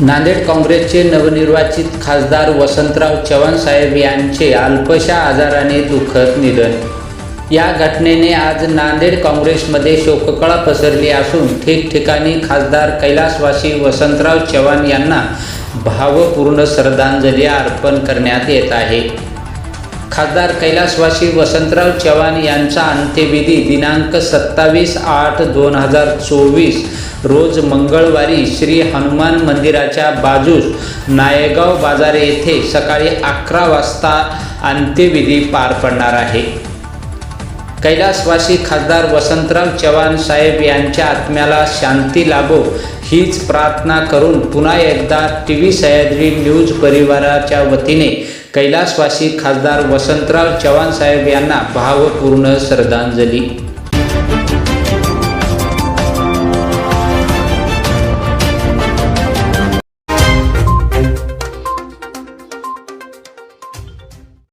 नांदेड काँग्रेसचे नवनिर्वाचित खासदार वसंतराव चव्हाण साहेब यांचे अल्पशा आजाराने दुःखद निधन. या घटनेने आज नांदेड काँग्रेसमध्ये शोककळा पसरली असून ठिकठिकाणी खासदार कैलासवासी वसंतराव चव्हाण यांना भावपूर्ण श्रद्धांजली अर्पण करण्यात येत आहे. खासदार कैलासवासी वसंतराव चव्हाण यांचा अंत्यविधी दिनांक सत्तावीस आठ दोन हजार चोवीस रोज मंगळवारी श्री हनुमान मंदिराच्या बाजूस नायगाव बाजार येथे सकाळी अकरा वाजता अंत्यविधी पार पडणार आहे. कैलासवासी खासदार वसंतराव चव्हाण साहेब यांच्या आत्म्याला शांती लाभो हीच प्रार्थना करून पुन्हा एकदा टी व्ही सह्याद्री न्यूज परिवाराच्या वतीने कैलासवासी खासदार वसंतराव चव्हाण साहेब यांना भावपूर्ण श्रद्धांजली.